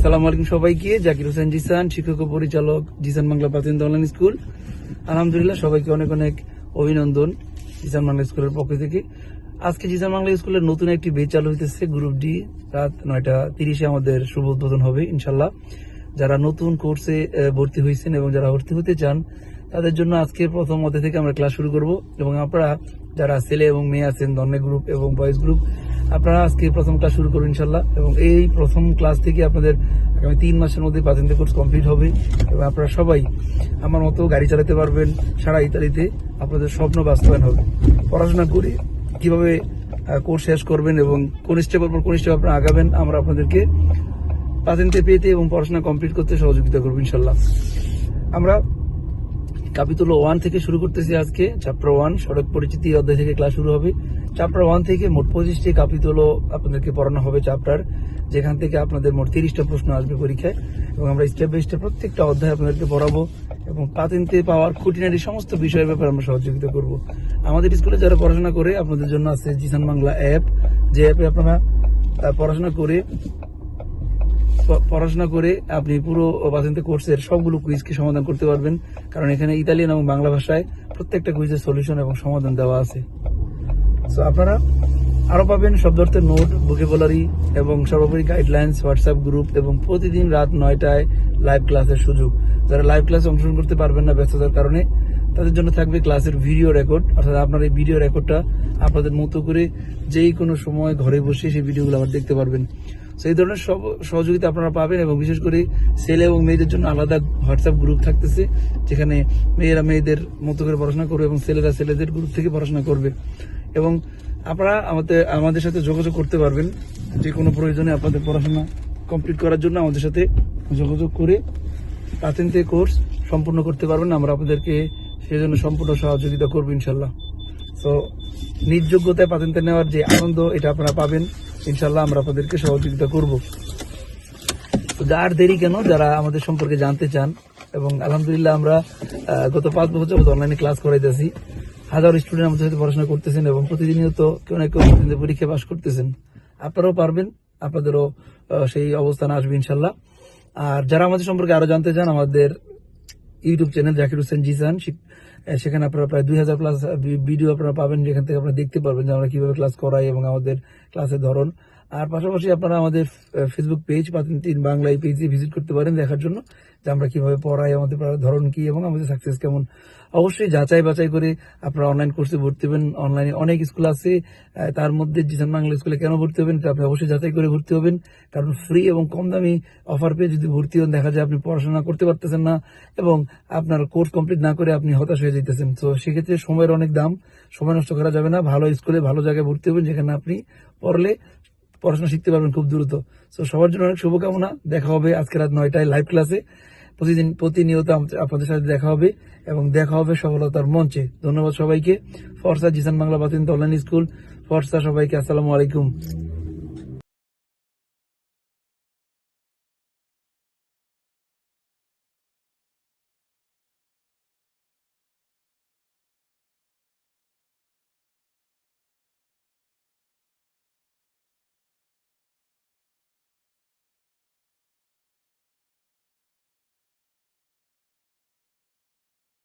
আসসালামু আলাইকুম সবাইকে। জাকির হোসেন জিসান, শিক্ষক ও পরিচালক জিসান বাংলা প্রাথমিক অনলাইন স্কুল। আলহামদুলিল্লাহ সবাইকে অনেক অনেক অভিনন্দন জিসান বাংলা স্কুলের পক্ষ থেকে। আজকে জিসান বাংলা স্কুলের নতুন একটি বেচ চালু হইতেছে, গ্রুপ ডি, রাত নয়টা তিরিশে আমাদের শুভ উদ্বোধন হবে, ইনশাল্লাহ। যারা নতুন কোর্সে ভর্তি হয়েছেন এবং যারা ভর্তি হতে চান, তাদের জন্য আজকে প্রথম মধ্যে থেকে আমরা ক্লাস শুরু করব। এবং আপনারা যারা ছেলে এবং মেয়ে আছেন ধর্মের গ্রুপ এবং বয়েজ গ্রুপ আপনারা আজকে প্রথম ক্লাস শুরু করুন ইনশাল্লাহ এবং এই প্রথম ক্লাস থেকে আপনাদের আগামী তিন মাসের মধ্যে পাতেন্দ্র কোর্স কমপ্লিট হবে। এবং আপনারা সবাই আমার মতো গাড়ি চালাতে পারবেন, সারা ইতালিতে আপনাদের স্বপ্ন বাস্তবায়ন হবে। পড়াশোনা করে কীভাবে কোর্স শেষ করবেন এবং কোন স্টেপের পর কোন স্টেপ আপনারা আগাবেন, আমরা আপনাদেরকে পাতেন্তে পেতে এবং পড়াশোনা কমপ্লিট করতে সহযোগিতা করব ইনশাল্লাহ আমরা কাপিতুল ওয়ান থেকে শুরু করতেছি আজকে। চ্যাপ্টার ওয়ান সড়ক পরিচিতি অধ্যায় থেকে ক্লাস শুরু হবে। চ্যাপ্টার ওয়ান থেকে মোট পঁচিশটি কাপিতুল আপনাদেরকে পড়ানো হবে চ্যাপ্টার যেখান থেকে আপনাদের মোট তিরিশটা প্রশ্ন আসবে পরীক্ষায়। এবং আমরা স্টেপ বাই স্টেপ প্রত্যেকটা অধ্যায় আপনাদেরকে পড়াবো এবং পাতেন্তে পাওয়ার খুঁটিনাটি সমস্ত বিষয়ের ব্যাপারে আমরা সহযোগিতা করব। আমাদের স্কুলে যারা পড়াশোনা করে, আপনাদের জন্য আছে জিসান বাংলা অ্যাপ যে অ্যাপে আপনারা পড়াশোনা করে পড়াশোনা করে আপনি পুরো বাসন্ত কোর্সের সবগুলো কুইজকে সমাধান করতে পারবেন। কারণ এখানে ইতালিয়ান এবং বাংলা ভাষায় প্রত্যেকটা কুইজের সলিউশন এবং সমাধান দেওয়া আছে। সো আপনারা আরও পাবেন শব্দ অর্থের নোট ভোকেবুলারি এবং সর্বোপরি গাইডলাইন্স হোয়াটসঅ্যাপ গ্রুপ এবং প্রতিদিন রাত নয়টায় লাইভ ক্লাসের সুযোগ। যারা লাইভ ক্লাসে অংশগ্রহণ করতে পারবেন না ব্যস্ততার কারণে তাদের জন্য থাকবে ক্লাসের ভিডিও রেকর্ড, অর্থাৎ আপনার এই ভিডিও রেকর্ডটা আপনাদের মতো করে যেই কোনো সময় ঘরে বসে সেই ভিডিওগুলো আবার দেখতে পারবেন। সেই ধরনের সব সহযোগিতা আপনারা পাবেন এবং বিশেষ করে ছেলে এবং মেয়েদের জন্য আলাদা হোয়াটসঅ্যাপ গ্রুপ থাকতেছে, যেখানে মেয়েরা মেয়েদের মতো করে পড়াশোনা করবে এবং ছেলেরা ছেলেদের গ্রুপ থেকে পড়াশোনা করবে। এবং আপনারা আমাদের আমাদের সাথে যোগাযোগ করতে পারবেন। যে কোনো প্রয়োজনে আপনাদের পড়াশোনা কমপ্লিট করার জন্য আমাদের সাথে যোগাযোগ করে পাতেন্তে কোর্স সম্পূর্ণ করতে পারবেন। আমরা আপনাদেরকে সেজন্য সম্পূর্ণ সহযোগিতা করব ইনশাল্লাহ। তো নিজ যোগ্যতায় পাতেন্তে নেওয়ার যে আনন্দ, এটা আপনারা পাবেন। ইনশাল্লাহ আমরা আপনাদেরকে সহযোগিতা করব। আর দেরি কেন? যারা আমাদের সম্পর্কে জানতে চান, এবং আলহামদুলিল্লাহ আমরা গত পাঁচ বছর অনলাইনে ক্লাস করাইতেছি। হাজার স্টুডেন্ট আমাদের সাথে পড়াশোনা করতেছেন এবং প্রতিদিনিয়ত কেউ না কেউ পরীক্ষা পাশ করতেছেন। আপনারাও পারবেন, আপনাদেরও সেই অবস্থান আসবে ইনশাল্লাহ। আর যারা আমাদের সম্পর্কে আরও জানতে চান, আমাদের ইউটিউব চ্যানেল জাকির হোসেন জিসান সেখানে আপনারা প্রায় দুই হাজার প্লাস ভিডিও আপনারা পাবেন, যেখান থেকে আপনারা দেখতে পারবেন যে আমরা কীভাবে ক্লাস করাই এবং আমাদের ক্লাসের ধরন। আর পাশাপাশি আপনারা আমাদের ফেসবুক পেজ পাতেন তিন বাংলা এই পেজে ভিজিট করতে পারেন দেখার জন্য, যে আমরা কীভাবে পড়াই, আমাদের ধরন কি এবং আমাদের সাকসেস কেমন। অবশ্যই যাচাই বাছাই করে আপনারা অনলাইন কোর্সে ভর্তি হবেন। অনলাইনে অনেক স্কুল আছে তার মধ্যে জিসান বাংলা স্কুলে কেন ভর্তি হবেন আপনি অবশ্যই যাচাই করে ভর্তি হবেন। কারণ ফ্রি এবং কম দামি অফার পেয়ে যদি ভর্তি হন, দেখা যায় আপনি পড়াশোনা করতে পারতেছেন না এবং আপনার কোর্স কমপ্লিট না করে আপনি হতাশ হয়ে যেতেছেন তো সেক্ষেত্রে সময়ের অনেক দাম, সময় নষ্ট করা যাবে না। ভালো স্কুলে ভালো জায়গায় ভর্তি হবেন যেখানে আপনি পড়লে পড়াশোনা শিখতে পারবেন খুব দ্রুত। তো সবার জন্য অনেক শুভকামনা। দেখা হবে আজকে রাত নয়টায় লাইভ ক্লাসে প্রতিদিন, প্রতিনিয়ত আপনাদের সাথে দেখা হবে এবং দেখা হবে সফলতার মঞ্চে। ধন্যবাদ সবাইকে। ফর্সা জিসান বাংলা বাতিন অনলাইন স্কুল ফর্সা সবাইকে আসসালামু আলাইকুম।